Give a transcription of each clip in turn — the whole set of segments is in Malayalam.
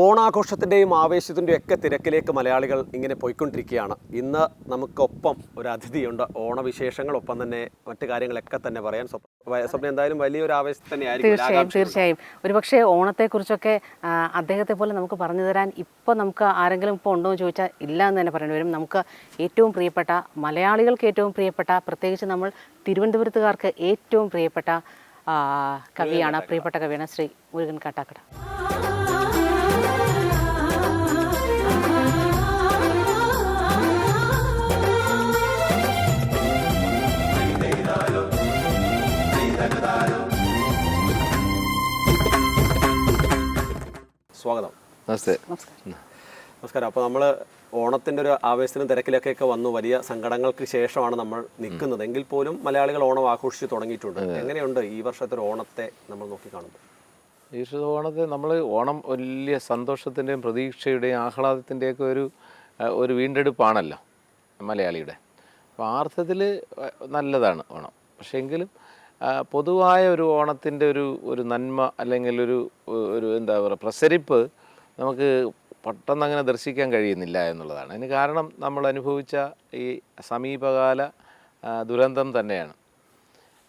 ഓണാഘോഷത്തിന്റെയും ആവേശത്തിന്റെയും ഒക്കെ തിരക്കിലേക്ക് മലയാളികൾ ഇങ്ങനെ പോയിക്കൊണ്ടിരിക്കുകയാണ്. ഇന്ന് നമുക്കൊപ്പം ഒരു അതിഥിയുണ്ട്. ഓണവിശേഷങ്ങളൊപ്പം തന്നെ മറ്റു കാര്യങ്ങളൊക്കെ തന്നെ പറയാൻ സ്വപ്നം എന്തായാലും വലിയൊരു ആവേശം തന്നെയായിരിക്കും തീർച്ചയായും. തീർച്ചയായും. ഒരുപക്ഷെ ഓണത്തെക്കുറിച്ചൊക്കെ അദ്ദേഹത്തെ പോലെ നമുക്ക് പറഞ്ഞു തരാൻ ഇപ്പോൾ നമുക്ക് ആരെങ്കിലും ഇപ്പോൾ ഉണ്ടോ എന്ന് ചോദിച്ചാൽ ഇല്ല എന്ന് തന്നെ പറയേണ്ടി വരും. നമുക്ക് ഏറ്റവും പ്രിയപ്പെട്ട മലയാളികൾക്ക് ഏറ്റവും പ്രിയപ്പെട്ട പ്രത്യേകിച്ച് നമ്മൾ തിരുവനന്തപുരത്തുകാർക്ക് ഏറ്റവും പ്രിയപ്പെട്ട കവിയാണ്. പ്രിയപ്പെട്ട കവിയാണ് ശ്രീ മുരുകൻ കാട്ടാക്കട. സ്വാഗതം. നമസ്തേ. നമസ്കാരം. അപ്പോൾ നമ്മൾ ഓണത്തിന്റെ ഒരു ആവേശത്തിനും തിരക്കിലൊക്കെ വന്നു. വലിയ സങ്കടങ്ങൾക്ക് ശേഷമാണ് നമ്മൾ നിൽക്കുന്നത്. എങ്കിൽ പോലും മലയാളികൾ ഓണം ആഘോഷിച്ച് തുടങ്ങിയിട്ടുണ്ട്. എങ്ങനെയുണ്ട് ഈ വർഷത്തെ ഒരു ഓണത്തെ നമ്മൾ നോക്കിക്കാണുന്നത്? ഈ വർഷത്തെ ഓണത്തെ നമ്മൾ ഓണം വലിയ സന്തോഷത്തിന്റെയും പ്രതീക്ഷയുടെയും ആഹ്ലാദത്തിന്റെയൊക്കെ ഒരു ഒരു വീണ്ടെടുപ്പാണല്ലോ മലയാളിയുടെ. അപ്പോൾ ആ അർത്ഥത്തിൽ നല്ലതാണ് ഓണം. പക്ഷേ എങ്കിലും പൊതുവായ ഒരു ഓണത്തിന്റെ ഒരു ഒരു നന്മ അല്ലെങ്കിൽ ഒരു ഒരു എന്താ പറയുക പ്രസരിപ്പ് നമുക്ക് പെട്ടെന്ന് അങ്ങനെ ദർശിക്കാൻ കഴിയുന്നില്ല എന്നുള്ളതാണ്. അതിന് കാരണം നമ്മൾ അനുഭവിച്ച ഈ സമീപകാല ദുരന്തം തന്നെയാണ്.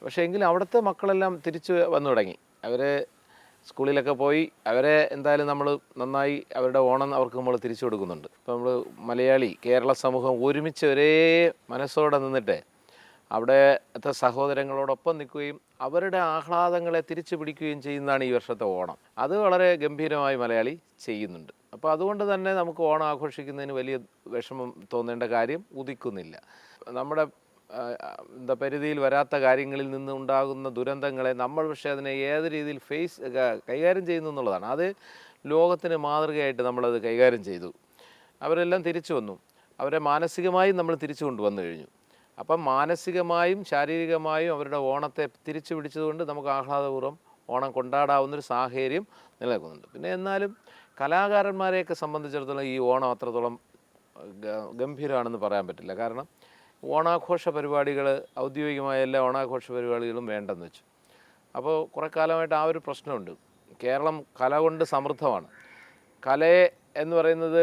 പക്ഷേ എങ്കിലും അവിടുത്തെ മക്കളെല്ലാം തിരിച്ചു വന്നു തുടങ്ങി. അവർ സ്കൂളിലൊക്കെ പോയി അവരെ എന്തായാലും നമ്മൾ നന്നായി അവരുടെ ഓണം അവർക്ക് നമ്മൾ തിരിച്ചു കൊടുക്കുന്നുണ്ട്. ഇപ്പോൾ നമ്മൾ മലയാളി കേരള സമൂഹം ഒരുമിച്ച് ഒരേ മനസ്സോടെ നിന്നിട്ട് അവിടുത്തെ സഹോദരങ്ങളോടൊപ്പം നിൽക്കുകയും അവരുടെ ആഹ്ലാദങ്ങളെ തിരിച്ചു പിടിക്കുകയും ചെയ്യുന്നതാണ് ഈ വർഷത്തെ ഓണം. അത് വളരെ ഗംഭീരമായി മലയാളി ചെയ്യുന്നുണ്ട്. അപ്പോൾ അതുകൊണ്ട് തന്നെ നമുക്ക് ഓണം ആഘോഷിക്കുന്നതിന് വലിയ വിഷമം തോന്നേണ്ട കാര്യം ഉദിക്കുന്നില്ല. നമ്മുടെ എന്താ പരിധിയിൽ വരാത്ത കാര്യങ്ങളിൽ നിന്ന് ഉണ്ടാകുന്ന ദുരന്തങ്ങളെ നമ്മൾ പക്ഷേ അതിനെ ഏത് രീതിയിൽ ഫേസ് കൈകാര്യം ചെയ്യുന്നു എന്നുള്ളതാണ്. അത് ലോകത്തിന് മാതൃകയായിട്ട് നമ്മളത് കൈകാര്യം ചെയ്തു. അവരെല്ലാം തിരിച്ചു വന്നു. അവരെ മാനസികമായും നമ്മൾ തിരിച്ചു കൊണ്ടുവന്നു കഴിഞ്ഞു. അപ്പം മാനസികമായും ശാരീരികമായും അവരുടെ ഓണത്തെ തിരിച്ചു പിടിച്ചതുകൊണ്ട് നമുക്ക് ആഹ്ലാദപൂർവം ഓണം കൊണ്ടാടാവുന്നൊരു സാഹചര്യം നിലനിൽക്കുന്നുണ്ട്. പിന്നെ എന്നാലും കലാകാരന്മാരെയൊക്കെ സംബന്ധിച്ചിടത്തോളം ഈ ഓണം അത്രത്തോളം ഗംഭീരമാണെന്ന് പറയാൻ പറ്റില്ല. കാരണം ഓണാഘോഷ പരിപാടികൾ ഔദ്യോഗികമായ എല്ലാ ഓണാഘോഷ പരിപാടികളും വേണ്ടെന്ന് വെച്ചു. അപ്പോൾ കുറേ കാലമായിട്ട് ആ ഒരു പ്രശ്നമുണ്ട്. കേരളം കല കൊണ്ട് സമൃദ്ധമാണ്. കലയെ എന്ന് പറയുന്നത്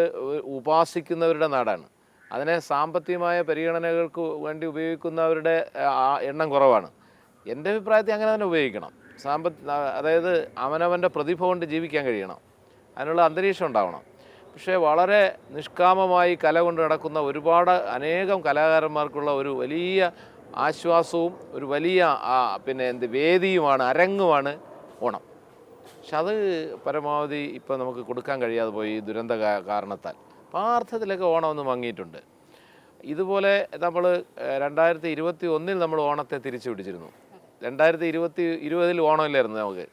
ഉപാസിക്കുന്നവരുടെ നാടാണ്. അതിനെ സാമ്പത്തികമായ പരിഗണനകൾക്ക് വേണ്ടി ഉപയോഗിക്കുന്നവരുടെ എണ്ണം കുറവാണ്. എന്റെ അഭിപ്രായത്തിൽ അങ്ങനെ തന്നെ ഉപയോഗിക്കണം. സാമ്പത്തി അതായത് അവനവന്റെ പ്രതിഭ കൊണ്ട് ജീവിക്കാൻ കഴിയണം. അതിനുള്ള അന്തരീക്ഷം ഉണ്ടാവണം. പക്ഷേ വളരെ നിഷ്കാമമായി കല കൊണ്ട് നടക്കുന്ന ഒരുപാട് അനേകം കലാകാരന്മാർക്കുള്ള ഒരു വലിയ ആശ്വാസവും ഒരു വലിയ പിന്നെ എന്ത് വേദിയുമാണ് അരങ്ങുമാണ് ഓണം. പക്ഷെ അത് പരമാവധി ഇപ്പോൾ നമുക്ക് കൊടുക്കാൻ കഴിയാതെ പോയി ദുരന്ത കാരണത്താൽ. അപ്പോൾ ആ അർത്ഥത്തിലൊക്കെ ഓണം ഒന്ന് മങ്ങിയിട്ടുണ്ട്. ഇതുപോലെ നമ്മൾ രണ്ടായിരത്തി ഇരുപത്തി ഒന്നിൽ നമ്മൾ ഓണത്തെ തിരിച്ചു പിടിച്ചിരുന്നു. രണ്ടായിരത്തി ഇരുപത്തി ഇരുപതിൽ ഓണമില്ലായിരുന്നു നമുക്ക്.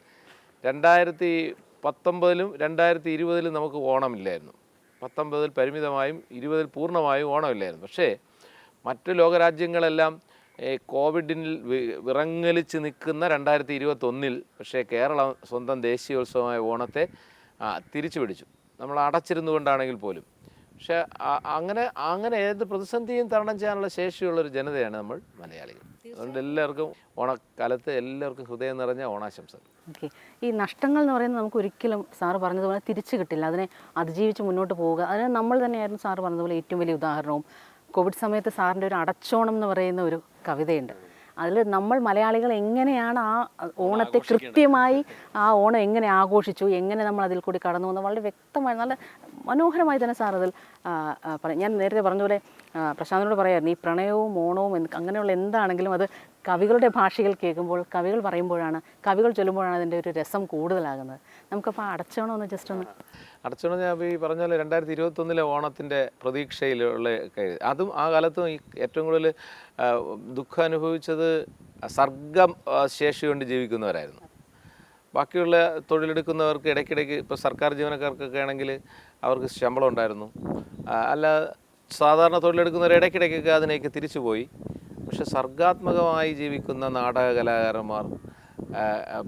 രണ്ടായിരത്തി പത്തൊമ്പതിലും രണ്ടായിരത്തി ഇരുപതിലും നമുക്ക് ഓണമില്ലായിരുന്നു. പത്തൊമ്പതിൽ പരിമിതമായും ഇരുപതിൽ പൂർണമായും ഓണമില്ലായിരുന്നു. പക്ഷേ മറ്റു ലോകരാജ്യങ്ങളെല്ലാം കോവിഡിൽ വിറങ്ങലിച്ച് നിൽക്കുന്ന രണ്ടായിരത്തി ഇരുപത്തൊന്നിൽ പക്ഷേ കേരളം സ്വന്തം ദേശീയോത്സവമായ ഓണത്തെ തിരിച്ചു പിടിച്ചു. നമ്മൾ അടച്ചിരുന്നു കൊണ്ടാണെങ്കിൽ പോലും. പക്ഷേ അങ്ങനെ അങ്ങനെ ഏത് പ്രതിസന്ധിയും തരണം ചെയ്യാനുള്ള ശേഷിയുള്ളൊരു ജനതയാണ് നമ്മൾ മലയാളികൾ. അതുകൊണ്ട് എല്ലാവർക്കും ഓണക്കാലത്ത് എല്ലാവർക്കും ഹൃദയം നിറഞ്ഞ ഓണാശംസകൾ. ഓക്കെ. ഈ നഷ്ടങ്ങൾ എന്ന് പറയുന്നത് നമുക്ക് ഒരിക്കലും സാറ് പറഞ്ഞതുപോലെ തിരിച്ചു കിട്ടില്ല. അതിനെ അതിജീവിച്ച് മുന്നോട്ട് പോവുക. അതിന് നമ്മൾ തന്നെയായിരുന്നു സാറ് പറഞ്ഞതുപോലെ ഏറ്റവും വലിയ ഉദാഹരണവും. കോവിഡ് സമയത്ത് സാറിന്റെ ഒരു അടച്ചോണം എന്ന് പറയുന്ന ഒരു കവിതയുണ്ട്. അതിൽ നമ്മൾ മലയാളികൾ എങ്ങനെയാണ് ആ ഓണത്തെ കൃത്യമായി ആ ഓണം എങ്ങനെ ആഘോഷിച്ചു? എങ്ങനെ നമ്മൾ അതിൽ കൂടി കടന്നു വന്നു? വളരെ വ്യക്തമായി നല്ല മനോഹരമായി തന്നെ സാർ അതിൽ ഞാൻ നേരത്തെ പറഞ്ഞ പോലെ പ്രശാന്തിനോട് പറയായിരുന്നു ഈ പ്രണയവും ഓണവും അങ്ങനെയുള്ള എന്താണെങ്കിലും അത് കവികളുടെ ഭാഷയിൽ കേൾക്കുമ്പോൾ കവികൾ പറയുമ്പോഴാണ് കവികൾ ചൊല്ലുമ്പോഴാണ് അതിന്റെ ഒരു രസം കൂടുതലാകുന്നത്. നമുക്കപ്പോൾ അടച്ചോണം ഒന്ന് ജസ്റ്റ് ഒന്ന്? അടച്ചോണം ഞാൻ ഈ പറഞ്ഞ പോലെ രണ്ടായിരത്തി ഇരുപത്തൊന്നിലെ ഓണത്തിന്റെ പ്രതീക്ഷയിലുള്ള അതും ആ കാലത്തും ഏറ്റവും കൂടുതൽ ദുഃഖം അനുഭവിച്ചത് സർഗം ശേഷി കൊണ്ട് ജീവിക്കുന്നവരായിരുന്നു. ബാക്കിയുള്ള തൊഴിലെടുക്കുന്നവർക്ക് ഇടയ്ക്കിടയ്ക്ക് ഇപ്പോൾ സർക്കാർ ജീവനക്കാർക്കൊക്കെ ആണെങ്കിൽ അവർക്ക് ശമ്പളം ഉണ്ടായിരുന്നു. അല്ല സാധാരണ തൊഴിലെടുക്കുന്നവർ ഇടയ്ക്കിടയ്ക്കൊക്കെ അതിനേക്ക് തിരിച്ചു പോയി പക്ഷെ സർഗാത്മകമായി ജീവിക്കുന്ന നാടക കലാകാരന്മാർ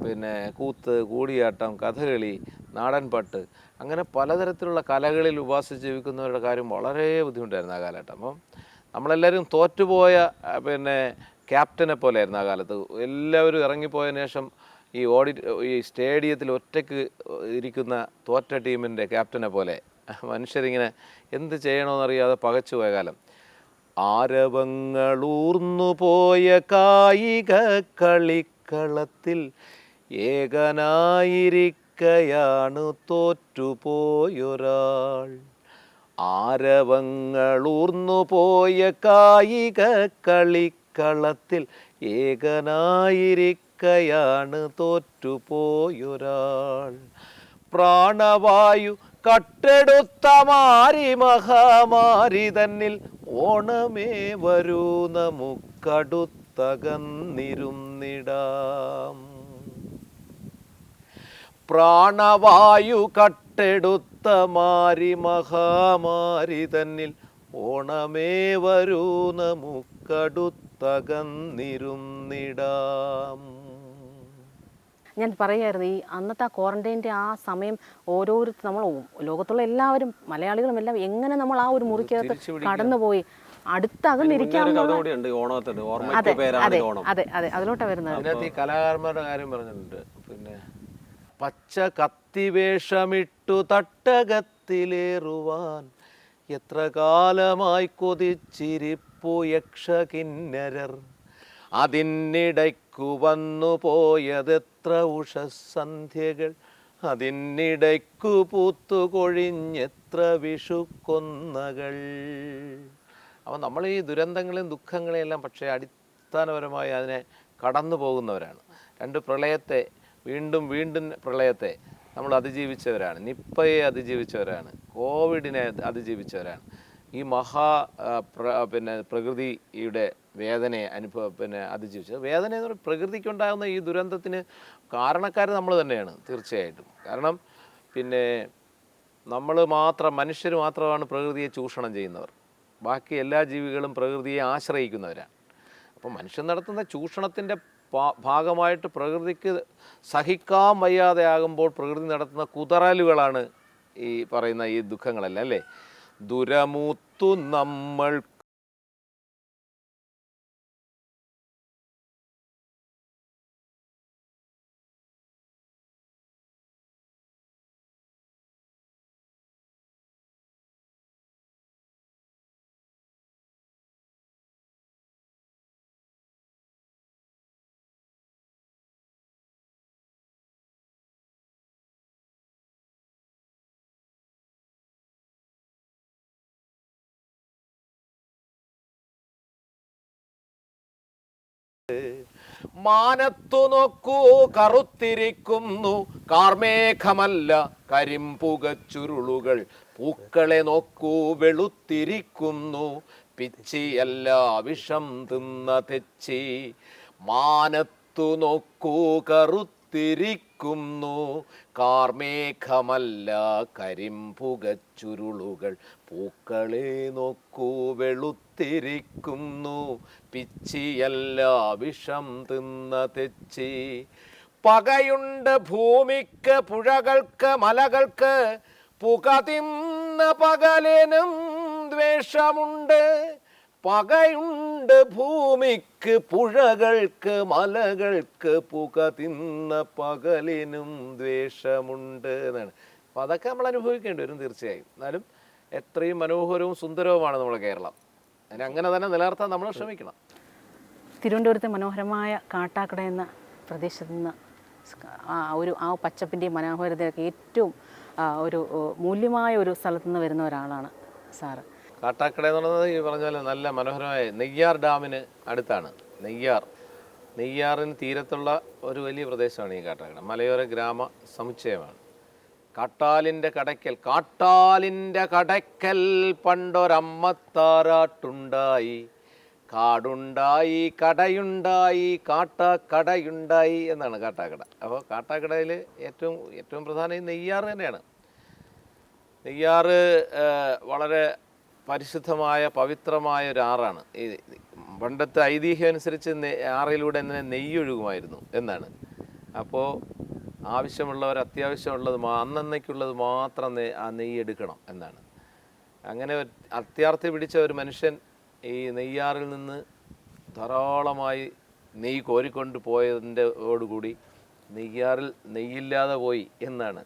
പിന്നെ കൂത്ത് കൂടിയാട്ടം കഥകളി നാടൻപാട്ട് അങ്ങനെ പലതരത്തിലുള്ള കലകളിൽ ഉപാസിച്ച് ജീവിക്കുന്നവരുടെ കാര്യം വളരെ ബുദ്ധിമുട്ടായിരുന്നു ആ കാലഘട്ടം. അപ്പം നമ്മളെല്ലാവരും തോറ്റുപോയ പിന്നെ ക്യാപ്റ്റനെ പോലെയായിരുന്നു ആ കാലത്ത്. എല്ലാവരും ഇറങ്ങിപ്പോയതിനു ശേഷം ഈ ഓഡി ഈ സ്റ്റേഡിയത്തിൽ ഒറ്റയ്ക്ക് ഇരിക്കുന്ന തോറ്റ ടീമിന്റെ ക്യാപ്റ്റനെ പോലെ മനുഷ്യരിങ്ങനെ എന്ത് ചെയ്യണമെന്നറിയാതെ പകച്ചുപോയ കാലം. ആരവങ്ങളൂർന്നു പോയ കായിക കളിക്കളത്തിൽ ഏകനായിരിക്കയാണ് തോറ്റുപോയൊരാൾ. ആരവങ്ങളൂർന്നു പോയ കായിക കളിക്കളത്തിൽ ഏകനായിരിക്കയാണ് തോറ്റുപോയൊരാൾ. പ്രാണവായു കട്ടെടുത്ത മാരി മഹാമാരി തന്നിൽ ഓണമേ വരൂ. നമുക്കടുത്തകന്നിരുന്നിടാം. പ്രാണവായു കട്ടെടുത്ത മാരി മഹാമാരി തന്നിൽ ഓണമേ വരൂ. നമുക്കടുത്തകന്നിരുന്നിടാം. ഞാൻ പറയായിരുന്നു ഈ അന്നത്തെ ആ ക്വാറന്റൈന്റെ ആ സമയം ഓരോരുത്തർ നമ്മൾ ലോകത്തുള്ള എല്ലാവരും മലയാളികളും എല്ലാം എങ്ങനെ നമ്മൾ ആ ഒരു മുറിക്കകത്ത് കടന്നുപോയി അടുത്തകന്നിരിക്കാൻ അതെ അതെ ഓണം. അതെ അതെ അതിലോട്ടാ വരുന്നത്. അതിനകത്ത് ഈ കലാകാരന്മാരുടെ കാര്യം പറഞ്ഞിട്ടുണ്ട്. പിന്നെ പച്ച കത്തിവേഷമിട്ടു തട്ടകത്തിലേറുവാൻ എത്ര കാലമായി കൊതിച്ചിരിപ്പു യക്ഷകിന്നരർ. അതിനിടയ്ക്കു വന്നു പോയതെത്ര ഉഷസന്ധ്യകൾ അതിനിടയ്ക്കു പൂത്തുകൊഴിഞ്ഞെത്ര വിഷുക്കൊന്നകൾ. അപ്പം നമ്മൾ ഈ ദുരന്തങ്ങളെയും ദുഃഖങ്ങളെയും എല്ലാം പക്ഷേ അടിസ്ഥാനപരമായി അതിനെ കടന്നു പോകുന്നവരാണ്. രണ്ട് പ്രളയത്തെ വീണ്ടും വീണ്ടും പ്രളയത്തെ നമ്മൾ അതിജീവിച്ചവരാണ്. നിപ്പയെ അതിജീവിച്ചവരാണ്. കോവിഡിനെ അതിജീവിച്ചവരാണ്. ഈ മഹാ പിന്നെ പ്രകൃതിയുടെ വേദനയെ അനുഭവ പിന്നെ അതിജീവിച്ചത്. വേദന എന്ന് പറയുന്നത് പ്രകൃതിക്കുണ്ടാകുന്ന ഈ ദുരന്തത്തിന് കാരണക്കാർ നമ്മൾ തന്നെയാണ് തീർച്ചയായിട്ടും. കാരണം പിന്നെ നമ്മൾ മാത്രം മനുഷ്യർ മാത്രമാണ് പ്രകൃതിയെ ചൂഷണം ചെയ്യുന്നവർ. ബാക്കി എല്ലാ ജീവികളും പ്രകൃതിയെ ആശ്രയിക്കുന്നവരാണ് അപ്പോൾ മനുഷ്യൻ നടത്തുന്ന ചൂഷണത്തിന്റെ ഭാഗമായിട്ട് പ്രകൃതിക്ക് സഹിക്കാൻ വയ്യാതെ ആകുമ്പോൾ പ്രകൃതി നടത്തുന്ന കുതറലുകളാണ് ഈ പറയുന്ന ഈ ദുഃഖങ്ങളല്ല അല്ലേ? ദുരമൂത്തു നമ്മൾ മാനത്തു നോക്കൂ കറുത്തിരിക്കുന്നു. കാർമേഘമല്ല കരിമ്പുകച്ചുരുളുകൾ പൂക്കളെ നോക്കൂ വെളുത്തിരിക്കുന്നു. പിച്ചിയല്ല വിഷം തിന്ന തെച്ചി. മാനത്തു നോക്കൂ കറുത്തിരിക്കുന്നു കാർമേഘമല്ല കരിമ്പുകച്ചുരുളുകൾ പൂക്കളെ നോക്കൂ വെളുത്തിരിക്കുന്നു. പിച്ചിയല്ല വിഷം തിന്ന തെച്ചി. പകയുണ്ട് ഭൂമിക്ക് പുഴകൾക്ക് മലകൾക്ക്. പുക തിന്ന പകലിനും ദ്വേഷമുണ്ട്. പകയുണ്ട് ഭൂമിക്ക് പുഴകൾക്ക് മലകൾക്ക് പുക തിന്ന പകലിനും ദ്വേഷമുണ്ട് എന്നാണ്. അപ്പോൾ അതൊക്കെ നമ്മൾ അനുഭവിക്കേണ്ടി വരും തീർച്ചയായും. എന്നാലും എത്രയും മനോഹരവും സുന്ദരവുമാണ് നമ്മുടെ കേരളം. അതിനെ അങ്ങനെ തന്നെ നിലനിർത്താൻ നമ്മൾ ശ്രമിക്കണം. തിരുവനന്തപുരത്തെ മനോഹരമായ കാട്ടാക്കട എന്ന പ്രദേശത്ത് നിന്ന് ആ ഒരു ആ പച്ചപ്പിന്റെയും മനോഹരതയൊക്കെ ഏറ്റവും ഒരു മൂല്യമായ ഒരു സ്ഥലത്തു നിന്ന് വരുന്ന ഒരാളാണ് സാറ്. കാട്ടാക്കട എന്ന് പറയുന്നത് ഈ പറഞ്ഞ പോലെ നല്ല മനോഹരമായ നെയ്യാർ ഡാമിന് അടുത്താണ്. നെയ്യാർ. നെയ്യാറിന് തീരത്തുള്ള ഒരു വലിയ പ്രദേശമാണ് ഈ കാട്ടാക്കട. മലയോര ഗ്രാമ സമുച്ചയമാണ്. കാട്ടാലിന്റെ കടയ്ക്കൽ കാട്ടാലിന്റെ കടയ്ക്കൽ പണ്ടൊരമ്മത്താറാട്ടുണ്ടായി. കാടുണ്ടായി കടയുണ്ടായി കാട്ടാക്കടയുണ്ടായി എന്നാണ് കാട്ടാക്കട. അപ്പോൾ കാട്ടാക്കടയിൽ ഏറ്റവും ഏറ്റവും പ്രധാനം ഈ നെയ്യാർ തന്നെയാണ്. നെയ്യാറ് വളരെ പരിശുദ്ധമായ പവിത്രമായ ഒരു ആറാണ്. ഈ പണ്ടത്തെ ഐതിഹ്യം അനുസരിച്ച് ആറിലൂടെ തന്നെ നെയ്യൊഴുകുമായിരുന്നു എന്നാണ്. അപ്പോൾ ആവശ്യമുള്ളവർ അത്യാവശ്യമുള്ളത് അന്നന്നയ്ക്കുള്ളത് മാത്രം ആ നെയ്യ് എടുക്കണം എന്നാണ്. അങ്ങനെ അത്യാർത്ഥി പിടിച്ച ഒരു മനുഷ്യൻ ഈ നെയ്യാറിൽ നിന്ന് ധാരാളമായി നെയ്യ് കോരിക്കൊണ്ട് പോയതിന്റെ ഓടുകൂടി നെയ്യാറിൽ നെയ്യില്ലാതെ പോയി എന്നാണ്.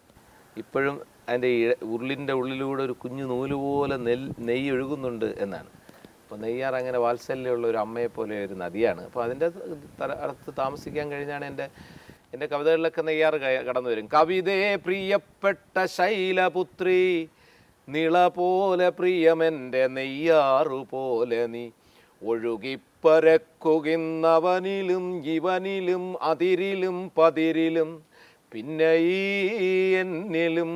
ഇപ്പോഴും അതിന്റെ ഉരുളിന്റെ ഉള്ളിലൂടെ ഒരു കുഞ്ഞു നൂൽ പോലെ നെൽ നെയ്യ് ഒഴുകുന്നുണ്ട് എന്നാണ്. അപ്പോൾ നെയ്യാർ അങ്ങനെ വാത്സല്യമുള്ള ഒരു അമ്മയെ പോലെ ഒരു നദിയാണ്. അപ്പോൾ അതിന്റെ അടുത്ത് താമസിക്കാൻ കഴിഞ്ഞാണ് എന്റെ എന്റെ കവിതകളിലൊക്കെ നെയ്യാർ കടന്നു വരും. കവിതയെ പ്രിയപ്പെട്ട ശൈലപുത്രി നിള പോലെ പ്രിയമെന്റെ നെയ്യാറു പോലെ നീ. ഒഴുകിപ്പരക്കുകിന്നവനിലും ഇവനിലും അതിരിലും പതിരിലും പിന്നെ ഈ എന്നിലും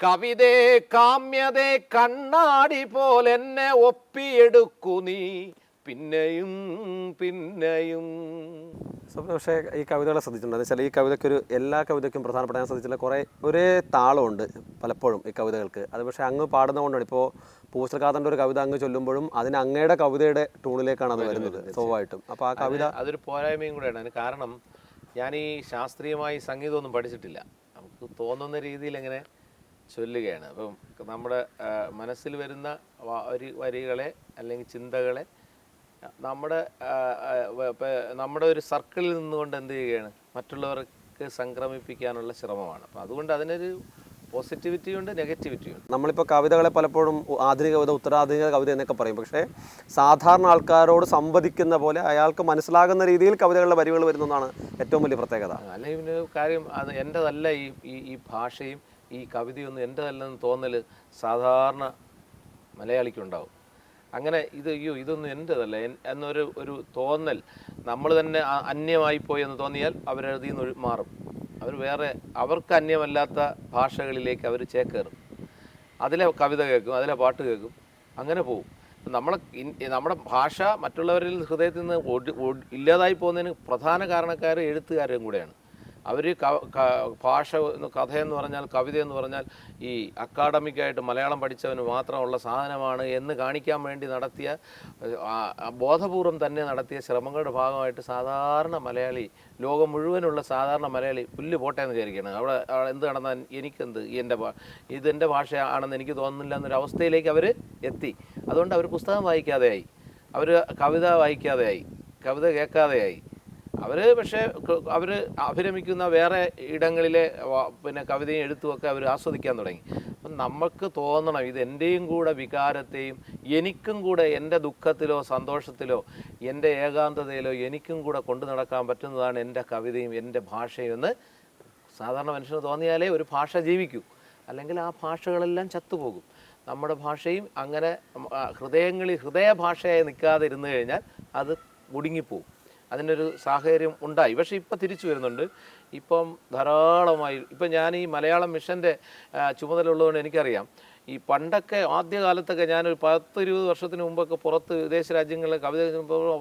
കവിതേ കാമ്യതേ കണ്ണാടി പോലെന്നെ ഒപ്പിയെടുക്കു നീ. പിന്നെയും പിന്നെയും. സ്വപ്ന പക്ഷേ ഈ കവിതകളെ ശ്രദ്ധിച്ചിട്ടുണ്ട്. എന്ന് വെച്ചാൽ ഈ കവിതയ്ക്കൊരു എല്ലാ കവിതയ്ക്കും പ്രധാനപ്പെട്ട ഞാൻ ശ്രദ്ധിച്ചില്ല കുറേ ഒരേ താളമുണ്ട് പലപ്പോഴും ഈ കവിതകൾക്ക്. അത് പക്ഷേ അങ്ങ് പാടുന്നതുകൊണ്ടാണ്. ഇപ്പോൾ പൂശ്രകാഥന്റെ ഒരു കവിത അങ്ങ് ചൊല്ലുമ്പോഴും അതിന് അങ്ങയുടെ കവിതയുടെ ടൂണിലേക്കാണ് അത് വരുന്നത് സ്വാഭാവികമായിട്ടും. അപ്പോൾ ആ കവിത അതൊരു പോരായ്മയും കൂടെയാണ്. അതിന് കാരണം ഞാൻ ഈ ശാസ്ത്രീയമായി സംഗീതമൊന്നും പഠിച്ചിട്ടില്ല. നമുക്ക് തോന്നുന്ന രീതിയിൽ എങ്ങനെ ചൊല്ലുകയാണ്. അപ്പം നമ്മുടെ മനസ്സിൽ വരുന്ന ഒരു വരികളെ അല്ലെങ്കിൽ ചിന്തകളെ നമ്മുടെ നമ്മുടെ ഒരു സർക്കിളിൽ നിന്നുകൊണ്ട് എന്ത് ചെയ്യുകയാണ്? മറ്റുള്ളവർക്ക് സംക്രമിപ്പിക്കാനുള്ള ശ്രമമാണ്. അപ്പം അതുകൊണ്ട് അതിനൊരു പോസിറ്റിവിറ്റി ഉണ്ട് നെഗറ്റിവിറ്റി ഉണ്ട്. നമ്മളിപ്പോൾ കവിതകളെ പലപ്പോഴും ആധുനിക കവിത ഉത്തരാധുനിക കവിത എന്നൊക്കെ പറയും. പക്ഷേ സാധാരണ ആൾക്കാരോട് സംവദിക്കുന്ന പോലെ അയാൾക്ക് മനസ്സിലാകുന്ന രീതിയിൽ കവിതകളുടെ വരികൾ വരുന്നതാണ് ഏറ്റവും വലിയ പ്രത്യേകത. അല്ല പിന്നെ കാര്യം അത് എന്റെതല്ല ഈ ഈ ഭാഷയും ഈ കവിതയൊന്നും എന്റെതല്ലെന്ന് തോന്നൽ സാധാരണ മലയാളിക്കുണ്ടാവും. അങ്ങനെ ഇത് അയ്യോ ഇതൊന്നും എന്റെതല്ല. എന്നൊരു ഒരു തോന്നൽ നമ്മൾ തന്നെ അന്യമായി പോയി എന്ന് തോന്നിയാൽ അവരതിൽ നിന്ന് ഒഴി- മാറും. അവർ വേറെ അവർക്ക് അന്യമല്ലാത്ത ഭാഷകളിലേക്ക് അവർ ചേക്കേറും. അതിലെ കവിത കേൾക്കും അതിലെ പാട്ട് കേൾക്കും അങ്ങനെ പോകും നമ്മളെ നമ്മുടെ ഭാഷ മറ്റുള്ളവരിൽ ഹൃദയത്തിൽ നിന്ന് ഇല്ലാതായി പോകുന്നതിന് പ്രധാന കാരണക്കാർ എഴുത്തുകാരും കൂടെയാണ്. അവർ ഭാഷ കഥയെന്ന് പറഞ്ഞാൽ കവിത എന്ന് പറഞ്ഞാൽ ഈ അക്കാഡമിക്കായിട്ട് മലയാളം പഠിച്ചവന് മാത്രമുള്ള സാധനമാണ് എന്ന് കാണിക്കാൻ വേണ്ടി നടത്തിയ ബോധപൂർവം തന്നെ നടത്തിയ ശ്രമങ്ങളുടെ ഭാഗമായിട്ട് സാധാരണ മലയാളി ലോകം മുഴുവനുള്ള സാധാരണ മലയാളി പുല്ല് പോട്ടെ എന്ന് വിചാരിക്കുകയാണ്. അവിടെ എന്ത് നടന്നാൽ എനിക്കെന്ത് എന്റെ ഇതെന്റെ ഭാഷയാണെന്ന് എനിക്ക് തോന്നുന്നില്ല എന്നൊരു അവസ്ഥയിലേക്ക് അവർ എത്തി. അതുകൊണ്ട് അവർ പുസ്തകം വായിക്കാതെയായി. അവർ കവിത വായിക്കാതെയായി. കവിത കേൾക്കാതെയായി. അവർ പക്ഷേ അവർ അഭിരമിക്കുന്ന വേറെ ഇടങ്ങളിലെ പിന്നെ കവിതയും എഴുത്തുമൊക്കെ അവർ ആസ്വദിക്കാൻ തുടങ്ങി. അപ്പം നമുക്ക് തോന്നണം ഇത് എന്റെയും കൂടെ വികാരത്തെയും എനിക്കും കൂടെ എന്റെ ദുഃഖത്തിലോ സന്തോഷത്തിലോ എന്റെ ഏകാന്തതയിലോ എനിക്കും കൂടെ കൊണ്ടു നടക്കാൻ പറ്റുന്നതാണ് എന്റെ കവിതയും എന്റെ ഭാഷയും എന്ന് സാധാരണ മനുഷ്യന് തോന്നിയാലേ ഒരു ഭാഷ ജീവിക്കൂ. അല്ലെങ്കിൽ ആ ഭാഷകളെല്ലാം ചത്തുപോകും. നമ്മുടെ ഭാഷയും അങ്ങനെ ഹൃദയങ്ങളിൽ ഹൃദയ ഭാഷയായി നിൽക്കാതെ ഇരുന്ന് കഴിഞ്ഞാൽ അത് മുടുങ്ങിപ്പോവും. അതിനൊരു സാഹചര്യം ഉണ്ടായി. പക്ഷേ ഇപ്പം തിരിച്ചു വരുന്നുണ്ട്. ഇപ്പം ധാരാളമായി ഇപ്പം ഞാൻ ഈ മലയാളം മിഷന്റെ ചുമതല ഉള്ളതുകൊണ്ട് എനിക്കറിയാം. ഈ പണ്ടൊക്കെ ആദ്യകാലത്തൊക്കെ ഞാനൊരു പത്ത് ഇരുപത് വർഷത്തിന് മുമ്പൊക്കെ പുറത്ത് വിദേശ രാജ്യങ്ങളിൽ കവിത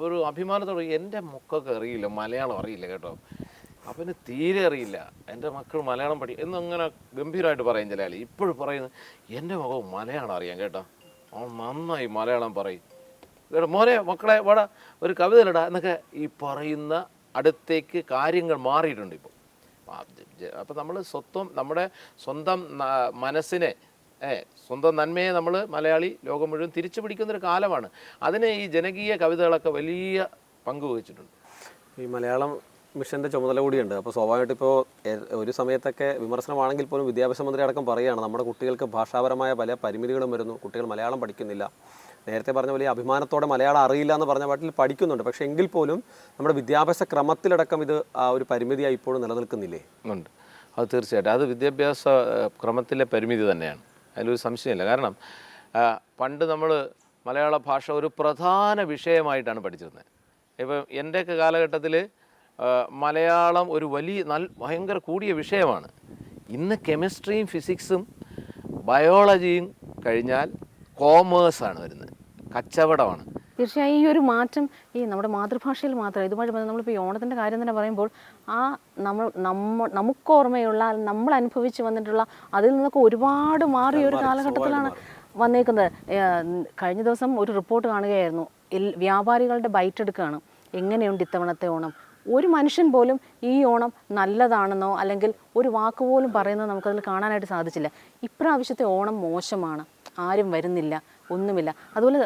ഒരു അഭിമാനത്തോടെ എന്റെ മക്കൾക്ക് അറിയില്ല മലയാളം അറിയില്ല കേട്ടോ. അവന് തീരെ അറിയില്ല. എന്റെ മക്കൾ മലയാളം പഠി എന്നങ്ങനെ ഗംഭീരമായിട്ട് പറയും ചില ഇപ്പോഴും പറയുന്നത് എന്റെ മകൻ മലയാളം അറിയാം കേട്ടോ. അവൻ നന്നായി മലയാളം പറയും. മോനെ മക്കളെ വാടാ ഒരു കവിത ഇടാ എന്നൊക്കെ ഈ പറയുന്ന അടുത്തേക്ക് കാര്യങ്ങൾ മാറിയിട്ടുണ്ട് ഇപ്പോൾ അപ്പം നമ്മൾ സ്വത്വം നമ്മുടെ സ്വന്തം മനസ്സിനെ സ്വന്തം നന്മയെ നമ്മൾ മലയാളി ലോകം മുഴുവൻ തിരിച്ചു പിടിക്കുന്നൊരു കാലമാണ്. അതിന് ഈ ജനകീയ കവിതകളൊക്കെ വലിയ പങ്ക് വഹിച്ചിട്ടുണ്ട്. ഈ മലയാളം മിഷന്റെ ചുമതല കൂടിയുണ്ട്. അപ്പോൾ സ്വാഭാവികമായിട്ട് ഇപ്പോൾ ഒരു സമയത്തൊക്കെ വിമർശനമാണെങ്കിൽ പോലും വിദ്യാഭ്യാസ മന്ത്രി അടക്കം പറയുകയാണ് നമ്മുടെ കുട്ടികൾക്ക് ഭാഷാപരമായ പല പരിമിതികളും വരുന്നു. കുട്ടികൾ മലയാളം പഠിക്കുന്നില്ല. നേരത്തെ പറഞ്ഞ പോലെ ഈ അഭിമാനത്തോടെ മലയാളം അറിയില്ല എന്ന് പറഞ്ഞ പാട്ടിൽ പഠിക്കുന്നുണ്ട്. പക്ഷേ എങ്കിൽ പോലും നമ്മുടെ വിദ്യാഭ്യാസ ക്രമത്തിലടക്കം ഇത് ആ ഒരു പരിമിതിയായി ഇപ്പോഴും നിലനിൽക്കുന്നില്ലേ? ഉണ്ട്. അത് തീർച്ചയായിട്ടും. അത് വിദ്യാഭ്യാസ ക്രമത്തിലെ പരിമിതി തന്നെയാണ്. അതിലൊരു സംശയമില്ല. കാരണം പണ്ട് നമ്മൾ മലയാള ഭാഷ ഒരു പ്രധാന വിഷയമായിട്ടാണ് പഠിച്ചിരുന്നത്. ഇപ്പം എന്റെയൊക്കെ കാലഘട്ടത്തിൽ മലയാളം ഒരു വലിയ നല്ല ഭയങ്കര കൂടിയ വിഷയമാണ്. ഇന്ന് കെമിസ്ട്രിയും ഫിസിക്സും ബയോളജിയും കഴിഞ്ഞാൽ കോമേഴ്സാണ് വരുന്നത്. കച്ചവടമാണ്. തീർച്ചയായും ഈ ഒരു മാറ്റം ഈ നമ്മുടെ മാതൃഭാഷയിൽ മാത്രം ഇതുമായി നമ്മളിപ്പോൾ ഈ ഓണത്തിന്റെ കാര്യം തന്നെ പറയുമ്പോൾ ആ നമ്മൾ നമ്മ നമുക്ക് ഓർമ്മയുള്ള നമ്മൾ അനുഭവിച്ച് വന്നിട്ടുള്ള അതിൽ നിന്നൊക്കെ ഒരുപാട് മാറിയ ഒരു കാലഘട്ടത്തിലാണ് വന്നേക്കുന്നത്. കഴിഞ്ഞ ദിവസം ഒരു റിപ്പോർട്ട് കാണുകയായിരുന്നു. വ്യാപാരികളുടെ ബൈറ്റ് എടുക്കുകയാണ് എങ്ങനെയുണ്ട് ഇത്തവണത്തെ ഓണം? ഒരു മനുഷ്യൻ പോലും ഈ ഓണം നല്ലതാണെന്നോ അല്ലെങ്കിൽ ഒരു വാക്ക് പോലും പറയുന്നത് നമുക്കതിൽ കാണാനായിട്ട് സാധിച്ചില്ല. ഇപ്രാവശ്യത്തെ ഓണം മോശമാണ്. ആരും വരുന്നില്ല ഒന്നുമില്ല. അതുപോലെ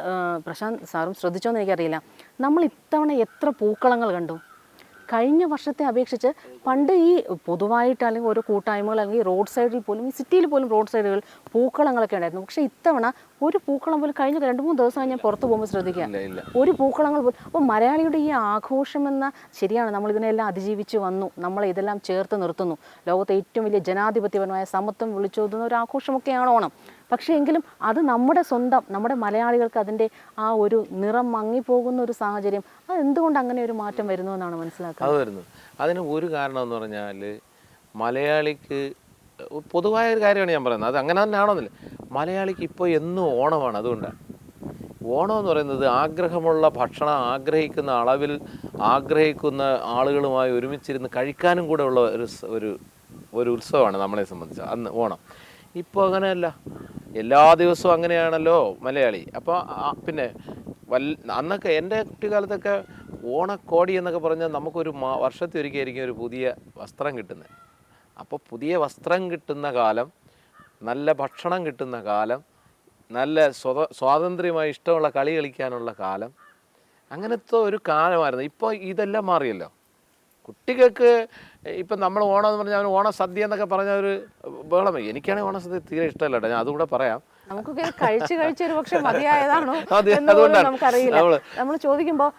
പ്രശാന്ത് സാറും ശ്രദ്ധിച്ചോന്ന് എനിക്കറിയില്ല. നമ്മൾ ഇത്തവണ എത്ര പൂക്കളങ്ങൾ കണ്ടു? കഴിഞ്ഞ വർഷത്തെ അപേക്ഷിച്ച് പണ്ട് ഈ പൊതുവായിട്ട് അല്ലെങ്കിൽ ഓരോ കൂട്ടായ്മകൾ അല്ലെങ്കിൽ റോഡ് സൈഡിൽ പോലും ഈ സിറ്റിയിൽ പോലും റോഡ് സൈഡുകൾ പൂക്കളങ്ങളൊക്കെ ഉണ്ടായിരുന്നു. പക്ഷേ ഇത്തവണ ഒരു പൂക്കളം പോലും കഴിഞ്ഞ രണ്ട് മൂന്ന് ദിവസമായി ഞാൻ പുറത്ത് പോകുമ്പോൾ ശ്രദ്ധിക്കുക. ഒരു പൂക്കളങ്ങൾ പോലും. അപ്പോൾ മലയാളിയുടെ ഈ ആഘോഷം എന്ന ശരിയാണ്. നമ്മൾ ഇതിനെല്ലാം അതിജീവിച്ച് വന്നു. നമ്മൾ ഇതെല്ലാം ചേർത്ത് നിർത്തുന്നു. ലോകത്തെ ഏറ്റവും വലിയ ജനാധിപത്യപരമായ സമത്വം വിളിച്ചോതുന്ന ഒരു ആഘോഷമൊക്കെയാണ് ഓണം. പക്ഷേ എങ്കിലും അത് നമ്മുടെ സ്വന്തം നമ്മുടെ മലയാളികൾക്ക് അതിന്റെ ആ ഒരു നിറം മങ്ങിപ്പോകുന്ന ഒരു സാഹചര്യം അത് എന്തുകൊണ്ട് അങ്ങനെ ഒരു മാറ്റം വരുന്നു എന്നാണ് മനസ്സിലാക്കുന്നത്? അത് വരുന്നത്. അതിന് ഒരു കാരണം എന്ന് പറഞ്ഞാൽ മലയാളിക്ക് പൊതുവായ ഒരു കാര്യമാണ് ഞാൻ പറയുന്നത്. അത് അങ്ങനെ തന്നെ ആണോന്നില്ല. മലയാളിക്ക് ഇപ്പോൾ എന്നും ഓണമാണ് അതുകൊണ്ടാണ് ഓണം എന്ന് പറയുന്നത് ആഗ്രഹമുള്ള ഭക്ഷണം ആഗ്രഹിക്കുന്ന അളവിൽ ആഗ്രഹിക്കുന്ന ആളുകളുമായി ഒരുമിച്ചിരുന്ന് കഴിക്കാനും കൂടെ ഉള്ള ഒരു ഒരു ഒരു ഉത്സവമാണ് നമ്മളെ സംബന്ധിച്ച് അന്ന് ഓണം. ഇപ്പോൾ അങ്ങനെയല്ല. എല്ലാ ദിവസവും അങ്ങനെയാണല്ലോ മലയാളി. അപ്പോൾ പിന്നെ വൽ അന്നൊക്കെ എന്റെ കുട്ടിക്കാലത്തൊക്കെ ഓണക്കോടി എന്നൊക്കെ പറഞ്ഞാൽ നമുക്കൊരു മാ വർഷത്തിൽ ഒരിക്കലായിരിക്കും ഒരു പുതിയ വസ്ത്രം കിട്ടുന്നത്. അപ്പോൾ പുതിയ വസ്ത്രം കിട്ടുന്ന കാലം നല്ല ഭക്ഷണം കിട്ടുന്ന കാലം നല്ല സ്വത സ്വാതന്ത്ര്യമായി ഇഷ്ടമുള്ള കളി കളിക്കാനുള്ള കാലം അങ്ങനത്തെ ഒരു കാലമായിരുന്നു. ഇപ്പോൾ ഇതെല്ലാം മാറിയല്ലോ. കുട്ടികൾക്ക് ഇപ്പം നമ്മൾ ഓണം എന്ന് പറഞ്ഞാൽ ഓണ സദ്യ എന്നൊക്കെ പറഞ്ഞ ഒരു ബഹളം. എനിക്കാണെങ്കിൽ ഓണസദ്യ തീരെ ഇഷ്ടമല്ല കേട്ടോ ഞാൻ അതുകൂടെ പറയാം. നമുക്കൊക്കെ കഴിച്ച് കഴിച്ച് ഒരു പക്ഷെ മതിയായതാണോ. നമുക്കറിയില്ല. നമ്മൾ ചോദിക്കുമ്പോൾ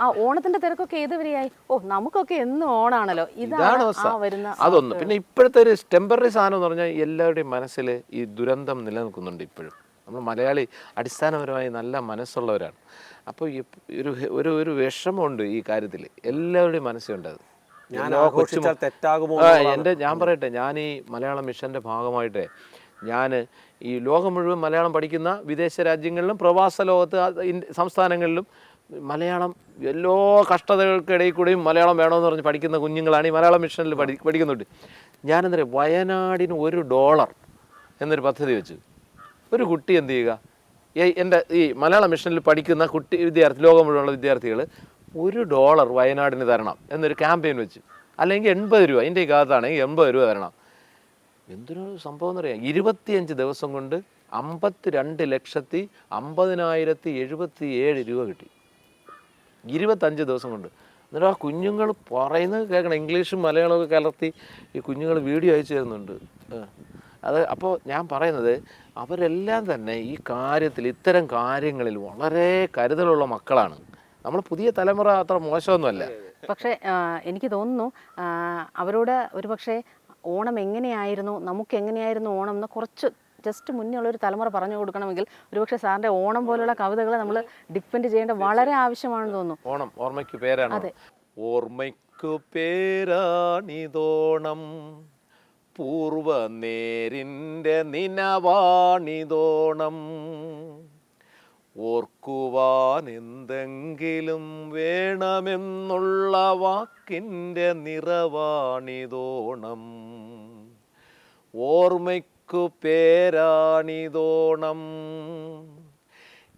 ആ ഓണത്തിന്റെ തിരക്കൊക്കെ ഏതുവരെയായി ഓ നമുക്കൊക്കെ എന്നും ഓണാണല്ലോ. ഇതാണ് വരുന്ന അതൊന്ന്. പിന്നെ ഇപ്പോഴത്തെ ഒരു ടെമ്പററി സാധനം എന്ന് പറഞ്ഞാൽ എല്ലാവരുടെയും മനസ്സിൽ ഈ ദുരന്തം നിലനിൽക്കുന്നുണ്ട് ഇപ്പോഴും. നമ്മൾ മലയാളി അടിസ്ഥാനപരമായി നല്ല മനസ്സുള്ളവരാണ്. അപ്പോൾ ഒരു ഒരു ഒരു വിഷമമുണ്ട് ഈ കാര്യത്തിൽ. എല്ലാവരുടെയും മനസ്സിലുണ്ട് അത്. ഞാൻ ആഘോഷിച്ചാൽ തെറ്റാകുമോ എന്റെ ഞാൻ പറയട്ടെ ഞാൻ ഈ മലയാളം മിഷന്റെ ഭാഗമായിട്ട് ഞാൻ ഈ ലോകം മുഴുവൻ മലയാളം പഠിക്കുന്ന വിദേശ രാജ്യങ്ങളിലും പ്രവാസ ലോകത്ത് സംസ്ഥാനങ്ങളിലും മലയാളം എല്ലാ കഷ്ടതകൾക്കിടയിൽ കൂടെയും മലയാളം വേണമെന്ന് പറഞ്ഞ് പഠിക്കുന്ന കുഞ്ഞുങ്ങളാണ് ഈ മലയാളം മിഷനിൽ പഠി പഠിക്കുന്നുണ്ട്. ഞാനെന്താ പറയുക വയനാടിന് ഒരു ഡോളർ എന്നൊരു പദ്ധതി വെച്ചു. ഒരു കുട്ടി എന്ത് ചെയ്യുക ഈ- എന്റെ ഈ മലയാളം മിഷനിൽ പഠിക്കുന്ന കുട്ടി വിദ്യാർത്ഥി ലോകം മുഴുവനുള്ള വിദ്യാർത്ഥികൾ ഒരു ഡോളർ വയനാടിന് തരണം എന്നൊരു ക്യാമ്പയിൻ വെച്ചു. അല്ലെങ്കിൽ എൺപത് രൂപ അതിന്റെ കാലത്താണെങ്കിൽ എൺപത് രൂപ തരണം എന്തൊരു സംഭവം എന്നറിയാം? ഇരുപത്തിയഞ്ച് ദിവസം കൊണ്ട് അമ്പത്തി രണ്ട് ലക്ഷത്തി അമ്പതിനായിരത്തി എഴുപത്തി ഏഴ് രൂപ കിട്ടി. ഇരുപത്തഞ്ച് ദിവസം കൊണ്ട്. എന്നിട്ട് ആ കുഞ്ഞുങ്ങൾ പറയുന്നത് കേൾക്കണം. ഇംഗ്ലീഷും മലയാളമൊക്കെ കലർത്തി ഈ കുഞ്ഞുങ്ങൾ വീഡിയോ അയച്ചു തരുന്നുണ്ട്. അത് അപ്പോൾ ഞാൻ പറയുന്നത് അവരെല്ലാം തന്നെ ഈ കാര്യത്തിൽ ഇത്തരം കാര്യങ്ങളിൽ വളരെ കരുതലുള്ള മക്കളാണ്. നമ്മൾ പുതിയ തലമുറ അത്ര മോശമൊന്നുമല്ല. പക്ഷേ എനിക്ക് തോന്നുന്നു അവരോട് ഒരു പക്ഷേ ഓണം എങ്ങനെയായിരുന്നു നമുക്ക് എങ്ങനെയായിരുന്നു ഓണം എന്ന് കുറച്ച് ജസ്റ്റ് മുന്നേ ഉള്ളൊരു തലമുറ പറഞ്ഞു കൊടുക്കണമെങ്കിൽ ഒരുപക്ഷെ സാറിന്റെ ഓണം പോലുള്ള കവിതകളെ നമ്മൾ ഡിപ്പെൻഡ് ചെയ്യേണ്ട വളരെ ആവശ്യമാണെന്ന് തോന്നുന്നു. ഓണം ഓർമ്മയ്ക്ക് പേരാണ്? ഓർമ്മയ്ക്കു പേരാണിതോണം പൂർവ നേരിന്റെ നിനവാണിതോണം. ഓർക്കുവാൻ എന്തെങ്കിലും വേണമെന്നുള്ള വാക്കിന്റെ നിറവാണിതോണം. ഓർമ്മയ്ക്കു പേരാണിതോണം.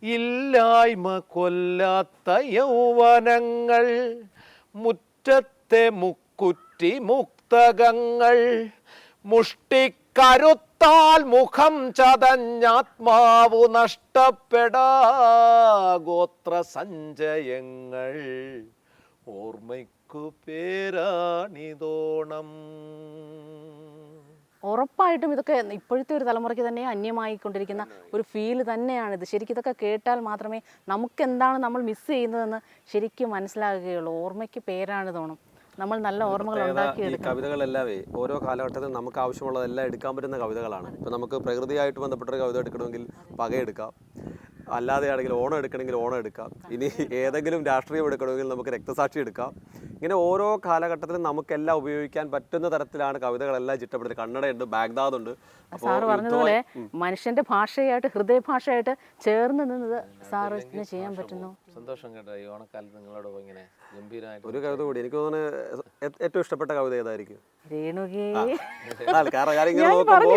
ഇല്ലായ്മ കൊല്ലാത്ത യൗവനങ്ങൾ മുറ്റത്തെ മുക്കുറ്റി മുക്തകങ്ങൾ മുഷ്ടിക്കരുത്താൽ മുഖം ചതഞ്ഞാത്മാവു നഷ്ടപ്പെടാ ഗോത്ര സഞ്ചയങ്ങൾ. ഓർമ്മയ്ക്കു പേരാണിതോണം. ഉറപ്പായിട്ടും ഇതൊക്കെ ഇപ്പോഴത്തെ ഒരു തലമുറയ്ക്ക് തന്നെ അന്യമായിക്കൊണ്ടിരിക്കുന്ന ഒരു ഫീൽ തന്നെയാണിത്. ശരിക്കും ഇതൊക്കെ കേട്ടാൽ മാത്രമേ നമുക്ക് എന്താണ് നമ്മൾ മിസ് ചെയ്യുന്നതെന്ന് ശരിക്കും മനസ്സിലാകുകയുള്ളൂ. ഓർമ്മയ്ക്ക് പേരാണ് തോന്നും നമ്മൾ നല്ല ഓർമ്മകൾ ഈ കവിതകളെല്ലാവേ ഓരോ കാലഘട്ടത്തിൽ നമുക്ക് ആവശ്യമുള്ളതെല്ലാം എടുക്കാൻ പറ്റുന്ന കവിതകളാണ്. ഇപ്പം നമുക്ക് പ്രകൃതിയായിട്ട് ബന്ധപ്പെട്ടൊരു കവിത എടുക്കണമെങ്കിൽ പകയെടുക്കാം. അല്ലാതെയാണെങ്കിൽ ഓണം എടുക്കണമെങ്കിൽ ഓണം എടുക്കാം. ഇനി ഏതെങ്കിലും രാഷ്ട്രീയം എടുക്കണമെങ്കിൽ നമുക്ക് രക്തസാക്ഷി എടുക്കാം. ഇങ്ങനെ ഓരോ കാലഘട്ടത്തിലും നമുക്കെല്ലാം ഉപയോഗിക്കാൻ പറ്റുന്ന തരത്തിലാണ് കവിതകളെല്ലാം ചിട്ടപ്പെടുന്നത് കണ്ണടയുണ്ട് ബാഗ്ദാദ് ഉണ്ട് അപ്പോൾ സാറ് പറഞ്ഞതുപോലെ മനുഷ്യന്റെ ഭാഷയായിട്ട് ഹൃദയഭാഷയായിട്ട് ചേർന്ന് നിന്നത് സാറിന് ചെയ്യാൻ പറ്റുന്നു? സന്തോഷം കേട്ടോ ഈ ഓണക്കാലത്ത് നിങ്ങളോട് ഇങ്ങനെ ഗംഭീരമായിട്ട് ഒരു കവിത കൂടി. എനിക്ക് തോന്നുന്നു ഏറ്റവും ഇഷ്ടപ്പെട്ട കവിത ഏതായിരിക്കും? രേണുകേ. ആ, കാരണം ഞാനിങ്ങനെ നോക്കുമ്പോ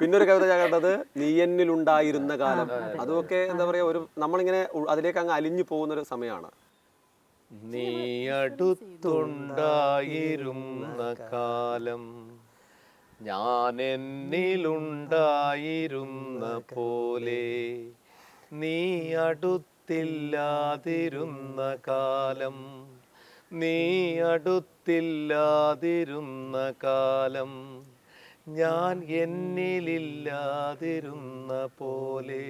പിന്നൊരു കവിത ഞാൻ കണ്ടത് നീയന്നിലുണ്ടായിരുന്ന കാലം. അതൊക്കെ എന്താ പറയാ ഒരു നമ്മളിങ്ങനെ അതിലേക്ക് അങ്ങ് അലിഞ്ഞു പോകുന്ന ഒരു സമയമാണ്. നീ അടുത്തുണ്ടായിരുന്ന കാലം ഞാൻ എന്നിലുണ്ടായിരുന്ന പോലെ നീ അടുത്തില്ലാതിരുന്ന കാലം നീ അടുത്തില്ലാതിരുന്ന കാലം ഞാൻ എന്നിലില്ലാതിരുന്ന പോലെ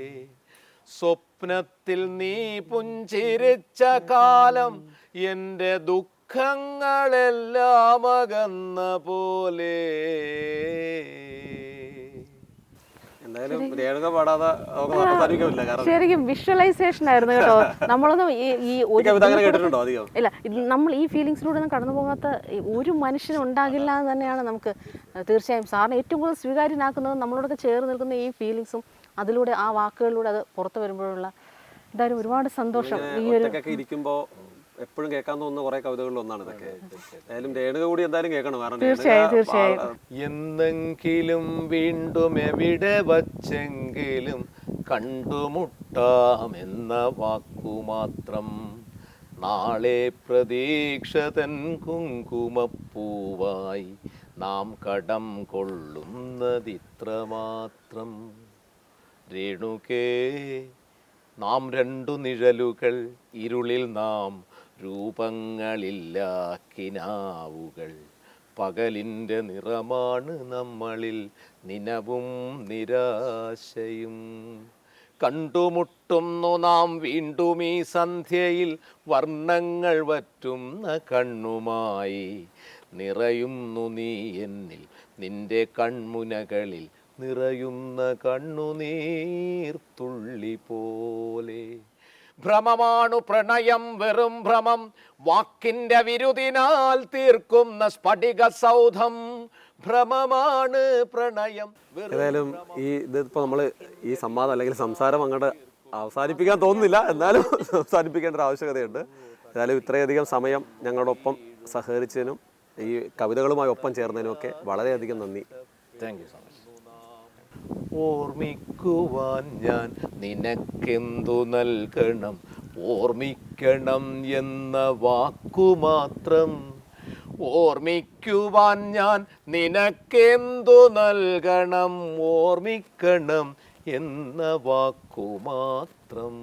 സ്വപ്നത്തിൽ നീ പുഞ്ചിരിച്ച കാലം എന്റെ ദുഃഖങ്ങളെല്ലാം അകന്ന പോലെ. ശരിക്കും വിഷ്വലൈസേഷൻ ആയിരുന്നു കേട്ടോ. നമ്മളൊന്നും ഈ ഒരു ഇല്ല നമ്മൾ ഈ ഫീലിങ്സിലൂടെ ഒന്നും കടന്നു പോകാത്ത ഒരു മനുഷ്യനും ഉണ്ടാകില്ല എന്ന് തന്നെയാണ് നമുക്ക് തീർച്ചയായും സാറിന് ഏറ്റവും കൂടുതൽ സ്വീകാര്യനാക്കുന്നത് നമ്മളോടൊക്കെ ചേർന്ന് നിൽക്കുന്ന ഈ ഫീലിങ്സും അതിലൂടെ ആ വാക്കുകളിലൂടെ അത് പുറത്തു വരുമ്പോഴുള്ള എന്തായാലും ഒരുപാട് സന്തോഷം ഈ ഒരു ഒറ്റക്കൊക്കെ ഇരിക്കുമ്പോ എപ്പോഴും കേൾക്കാൻ തോന്നുന്ന കുറെ കവിതകളിൽ ഒന്നാണ് ഇതൊക്കെ. എന്തായാലും രേണുക കൂടി എന്തായാലും കേൾക്കണം. കാരണം തീർച്ചയായും. ആ- വീണ്ടും എവിടെ വച്ചെങ്കിലും കണ്ടുമുട്ടാം എന്ന വാക്കു മാത്രം നാളെ പ്രതീക്ഷ തൻ കുങ്കുമപ്പൂവായി നാം കടം കൊള്ളുന്നതിത്രമാത്രം. രേണുകേ നാം രണ്ടു നിഴലുകൾ ഇരുളിൽ നാം രൂപങ്ങളില്ല കിനാവുകൾ പകലിന്റെ നിറമാണ് നമ്മളിൽ നിനവും നിരാശയും. കണ്ടുമുട്ടുന്നു നാം വീണ്ടും ഈ സന്ധ്യയിൽ വർണങ്ങൾ വറ്റുന്ന കണ്ണുമായി. നിറയുന്നു നീ എന്നിൽ നിന്റെ കൺമുനകളിൽ നിറയുന്ന കണ്ണുനീർത്തുള്ളി പോലെ. ഭ്രമമാണു പ്രണയം വെറും ഭ്രമം. വാക്കിന്റെ വിരുദിനാൽ തീർക്കുന്ന സ്ഫടിക സൗധം. ഭ്രമമാണ് പ്രണയം ഏതായാലും ഈ ഇതിപ്പോ നമ്മൾ ഈ സംവാദം അല്ലെങ്കിൽ സംസാരം അങ്ങോട്ട് അവസാനിപ്പിക്കാൻ തോന്നുന്നില്ല. എന്നാലും അവസാനിപ്പിക്കേണ്ട ഒരു ആവശ്യകതയുണ്ട്. ഏതായാലും ഇത്രയധികം സമയം ഞങ്ങളോടൊപ്പം സഹകരിച്ചതിനും ഈ കവിതകളുമായി ഒപ്പം ചേർന്നതിനും ഒക്കെ വളരെയധികം നന്ദി. താങ്ക് യു സോ മച്ച് ഓർമ്മിക്കുവാൻ ഞാൻ നിനക്കെന്തു നൽകണം? ഓർമ്മിക്കണം എന്ന വാക്കുമാത്രം ഓർമ്മിക്കുവാൻ ഞാൻ നിനക്കെന്തു നൽകണം? ഓർമ്മിക്കണം എന്ന വാക്കുമാത്രം